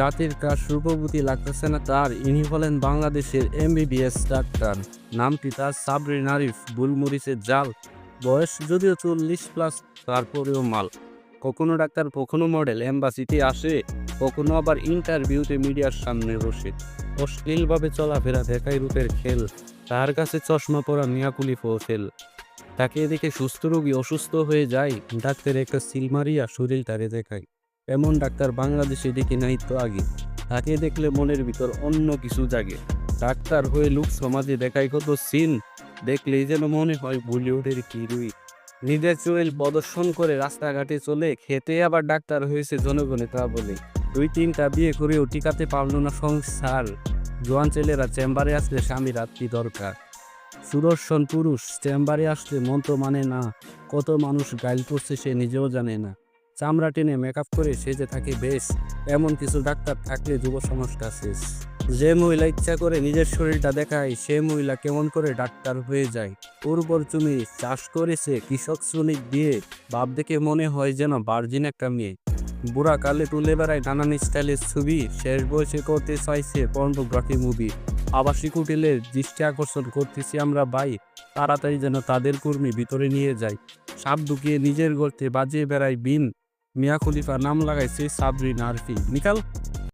জাতির কাজ রূপবতী লাগতেছে না তার, ইনি হলেন বাংলাদেশের এমবিবিএস ডাক্তার। নামটি তার সাবরিন আরিফ বুলমরিচের জাল। বয়স যদিও চল্লিশ প্লাস, তারপরেও মাল। কখনো ডাক্তার, কখনো মডেল, এম্বাসিতে আসে, কখনো আবার ইন্টারভিউতে মিডিয়ার সামনে বসে অশ্লীলভাবে চলাফেরা দেখায় রূপের খেল। তার কাছে চশমা পরা মিয়াকুলি ফেল তাকে দেখে সুস্থ রোগী অসুস্থ হয়ে যায়। ডাক্তার একটা সিল মারিয়া শরীর তারে দেখায়। এমন ডাক্তার বাংলাদেশে দেখি নাই তো আগে। তাকে দেখলে মনের ভিতর অন্য কিছু জাগে। ডাক্তার হয়ে লোক সমাজে দেখায় কত সিন। দেখলেই যেন মনে হয় বলিউডের কিরুই নিজের চুয়েল প্রদর্শন করে রাস্তাঘাটে চলে, খেতে আবার ডাক্তার হয়েছে জনগণে তা বলে। দুই তিনটা বিয়ে করেও টিকাতে পারল না সংসার। জোয়ান ছেলেরা চেম্বারে আসলে স্বামী রাত্রি দরকার। সুদর্শন পুরুষ, চেম্বারে আসলে মন্ত্র মানে না। কত মানুষ গাইল করছে সে নিজেও জানে না। চামড়া টেনে মেকআপ করে সেজে থাকে বেশ। এমন কিছু ডাক্তার থাকলে যুব সমাজটা শেষ। যে মহিলা ইচ্ছা করে নিজের শরীরটা দেখায়, সে মহিলা কেমন করে ডাক্তার হয়ে যায়? উর্বর জমি চাষ করেছে কৃষক শ্রমিক দিয়ে বাপ দেখে মনে হয় যেন বার্জিন একটা মেয়ে। বুড়া কালে তুলে বেড়ায় নানান স্টাইলের ছবি, শেষ বয়সে করতে চাইছে পর্নোগ্রাফি মুভি আবাসিক হোটেলের দৃষ্টি আকর্ষণ করতেছি আমরা বাই তাড়াতাড়ি যেন তাদের কর্মী ভিতরে নিয়ে যায়। সাপ ঢুকিয়ে নিজের গর্তে বাজিয়ে বেড়ায় বিন। মিয়া খলিফা নাম লাগাইছে সাবরিন আরফি। নিকাল